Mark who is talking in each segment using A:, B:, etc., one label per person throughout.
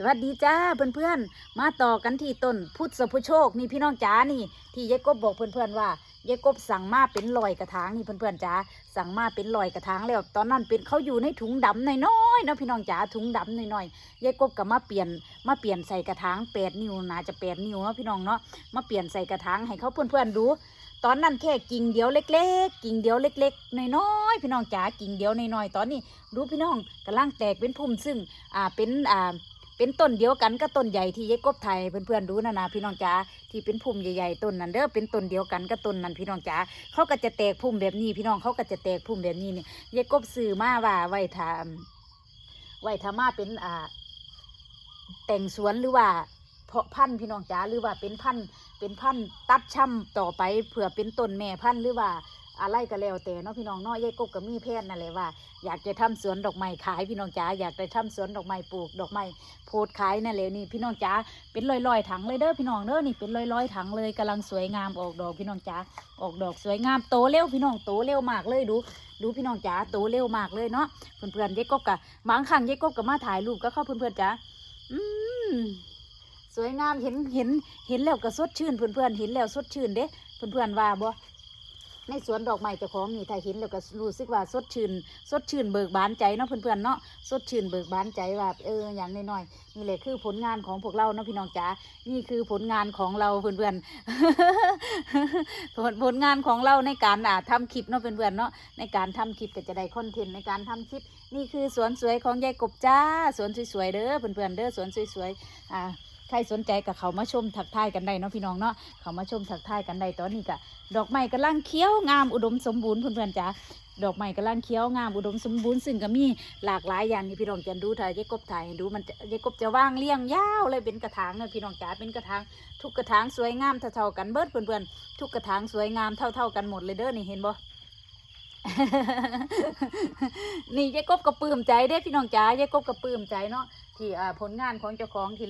A: สวัสดีจ้าเพื่อนๆ มาต่อกันที่ต้นพุทธพุโชคนี่พี่น้องจ๋านี่ ที่ยายกบบอกเพื่อนๆว่ายายกบสั่งมาเป็นลอยกระถางนี่เพื่อนๆจ๋าสั่งมาเป็นลอยกระถางแล้วตอนนั้นเป็นเขาอยู่ในถุงดำน้อยๆนะพี่น้องจ๋าถุงดำน้อยๆยายกบก็มาเปลี่ยนมาเปลี่ยนใส่กระถางแปดนิ้วน่าจะแปดนิ้วเนาะพี่น้องเนาะมาเปลี่ยนใส่กระถางให้เขาเพื่อนๆดูตอนนั้นแค่กิ่งเดียวเล็ก ๆ กิ่งเดียวเล็ก ๆน้อยๆพี่น้องจ๋ากิ่งเดียวน้อยๆตอนนี้ดูพี่น้องกำลังแตกเป็นพุ่มซึ่งอ่าเป็นอ่า เป็นต้นเดียวกันก็ต้นใหญ่ที่ยายกบไทยเพื่อนๆดูนะนะพี่น้องจ๋าที่เป็นพุ่มใหญ่ๆต้นนั้นเด้อเป็นต้นเดียวกันก็ต้นนั้นพี่น้องจ๋าเขาก็จะแตกพุ่มแบบนี้พี่น้องเขาก็จะแตกพุ่มแบบนี้เนี่ยยายกบซื้อมาว่าไว้ทำไว้ทำมาเป็นอ่า แต่งสวนหรือว่าเพาะพันธุ์พี่น้องจ๋าหรือว่าเป็นพันธุ์เป็นพันธุ์ตัดช่ำต่อไปเผื่อเป็นต้นแม่พันธุ์หรือว่า อะไรก็แล้วแต่เนาะพี่น้องเนาะยายกบก็มีแพนนั่นแหละว่า อยากจะทำสวนดอกไม้ขายพี่น้องจ๋าอยากจะทำสวนดอกไม้ปลูกดอกไม้โพดขายนั่นแหละนี่พี่น้องจ๋าเป็นลอยๆถังเลยเด้อพี่น้องเด้อนี่เป็นลอยๆถังเลยกำลังสวยงามออกดอกพี่น้องจ๋าออกดอกสวยงามโตเร็วพี่น้องโตเร็วมากเลยดูดูพี่น้องจ๋าโตเร็วมากเลยเนาะเพื่อนๆยายกบกะบางครั้งยายกบก็มาถ่ายรูปก็เข้าเพื่อนๆจ๋าอืมสวยงามเห็นเห็นเห็นแล้วก็สดชื่นเพื่อนๆเห็นแล้วสดชื่นเด้เพื่อนๆว่าบ่ ในสวนดอกไม้เจ้าของนี่ถ้าเห็นแล้วก็รู้สึกว่าสดชื่นสดชื่นเบิกบานใจเนาะเพื่อนๆเนาะสดชื่นเบิกบานใจว่าเอออย่างน้อยๆนี่แหละคือผลงานของพวกเราเนาะพี่น้องจ๋านี่คือผลงานของเราเพื่อนๆผลผลงานของเราในการอ่าทำคลิปเนาะเพื่อนๆเนาะในการทำคลิปก็จะได้คอนเทนต์ในการทำคลิปนี่คือสวนสวยของยายกบจ้าสวนสวยๆเด้อเพื่อนๆเด้อสวนสวยๆอ่า ใครสนใจกับเขามาชมถักทายกันได้เนาะพี่น้องเนาะเขามาชมถักทายกันได้ตอนนี้กะดอกไม้กำลังเขียวงามอุดมสมบูรณ์เพื่อนๆจ้าดอกไม้กำลังเขียวงามอุดมสมบูรณ์ซึ่งก็มีหลากหลายอย่างที่พี่น้องจะดูถ่ายยายกบถ่ายให้ดูมันจะยายกบจะว่างเลี้ยงยาวเลยเป็นกระถางเนาะพี่น้องจ๋าเป็นกระถางทุกกระถางสวยงามเท่าๆกันเบิดเพื่อนๆทุกกระถางสวยงามเท่า ๆกันหมดเลยเด้อนี่เห็นบ่นี่ยายกบก็ปลื้มใจเด้พี่น้องจ๋ายายกบก็ปลื้มใจเนาะ ที่ผลงานของเจ้าของที่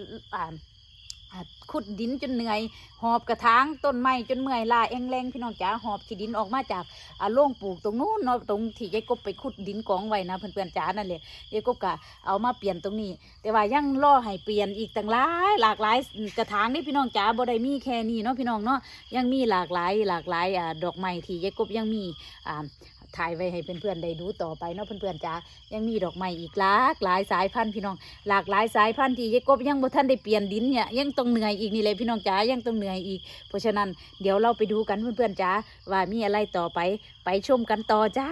A: ขุดดินจนเหนื่อย หอบกระถางต้นไม้จนเมื่อยลาเองแรงพี่น้องจ๋าหอบขี้ดินออกมาจากอ่าโล่งปลูกตรงนู้นเนาะตรงที่ยายกบไปขุดดินกองไว้นะเพื่อนๆจ๋านั่นแหละยายกบก็เอามาเปลี่ยนตรงนี้ แต่ว่ายังรอให้เปลี่ยนอีกต่างหลายหลากหลายกระถางนี่พี่น้องจ๋าบ่ได้มีแค่นี้เนาะพี่น้องเนาะยังมีหลากหลายหลากหลายดอกไม้ที่ยายกบยังมี ถ่ายไว้ให้เพื่อนๆได้ดูต่อไปเนาะเพื่อนๆจ้ายังมีดอกไม้อีกหลากหลายสายพันธุ์พี่น้อง หลากหลายสายพันธุ์ที่ยายกบยังบ่ทันได้เปลี่ยนดินเนี่ยยังต้องเหนื่อยอีกนี่เลยพี่น้องจ้ายังต้องเหนื่อยอีก เพราะฉะนั้นเดี๋ยวเราไปดูกันเพื่อนๆจ้าว่ามีอะไรต่อไปไปชมกันต่อจ้า